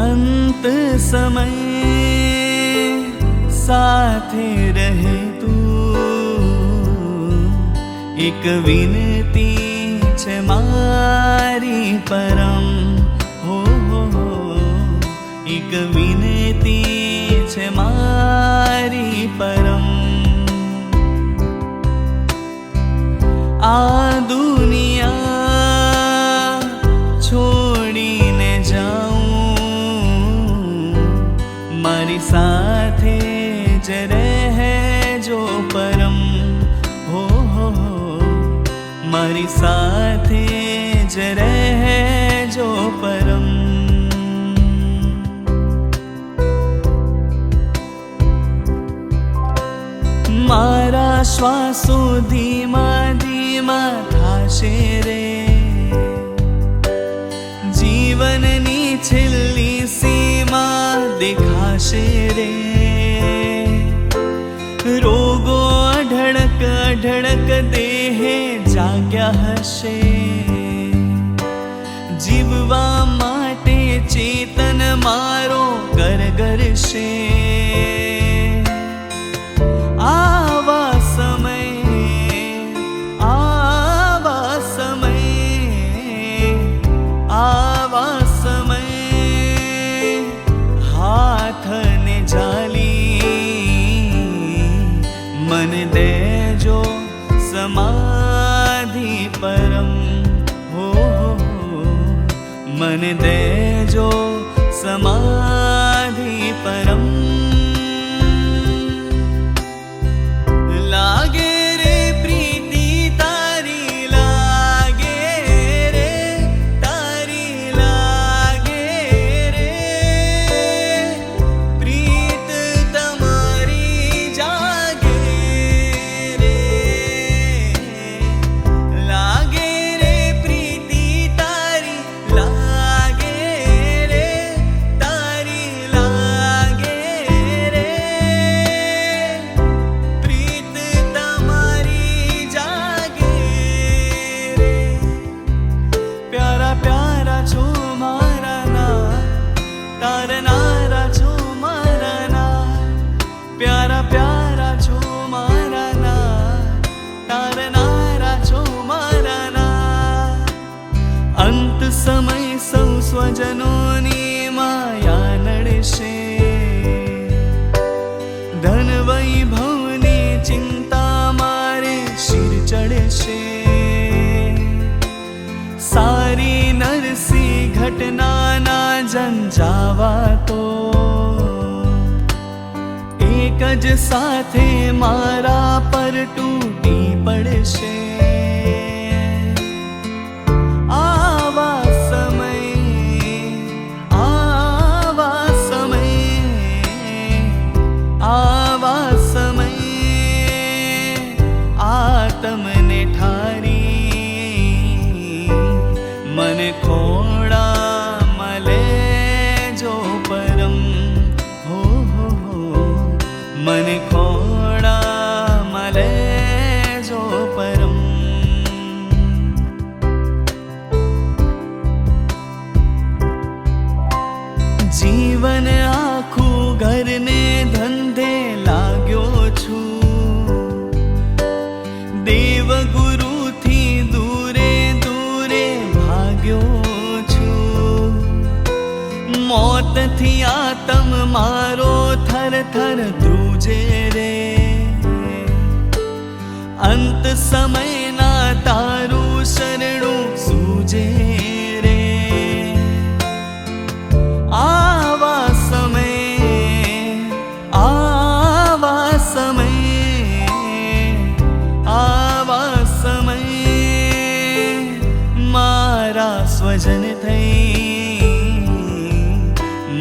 अंत समय साथ रहे तू। एक विनती छ मारी परम। हो हो हो। एक विनती छ मारी परम। आदु સાથે જ રહેજો પરમ હો હો. મારી સાથે જ રહેજો પરમ મારા શ્વાસો ધીમા ધીમા થાશે રે જીવનની છેલ્લી સીમા દેખાશે રે રોગો અઢળક અઢળક દેહે જાગ્યા હશે. જીવવા માટે ચેતન મારો ગરગરશે મન દેજો સમાધિ પરમ હો. મન દેજો અંત સમય સૌ સ્વજનોની માયા નડશે. ધન વૈભવની ચિંતા મારે શિર ચડશે. સારી નરસી ઘટનાના જંજાવા તો એક જ સાથે મારા પર તૂટી પડશે. મને ખોડા મોતથી આતમ મારો થર થર ધ્રુજે રે અંત સમયના તારું શરણું સૂજે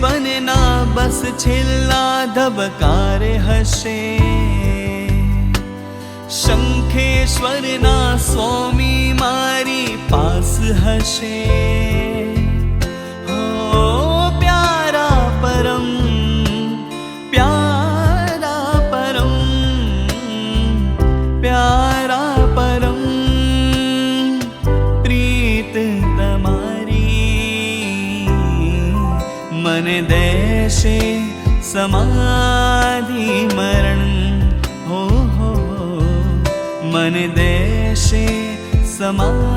શ્વાસ છેલ્લા ધબકારે હશે. શંખેશ્વરના સ્વામી મારી પાસ હશે. देशे समाधिमरण मन देशे समाधिमरण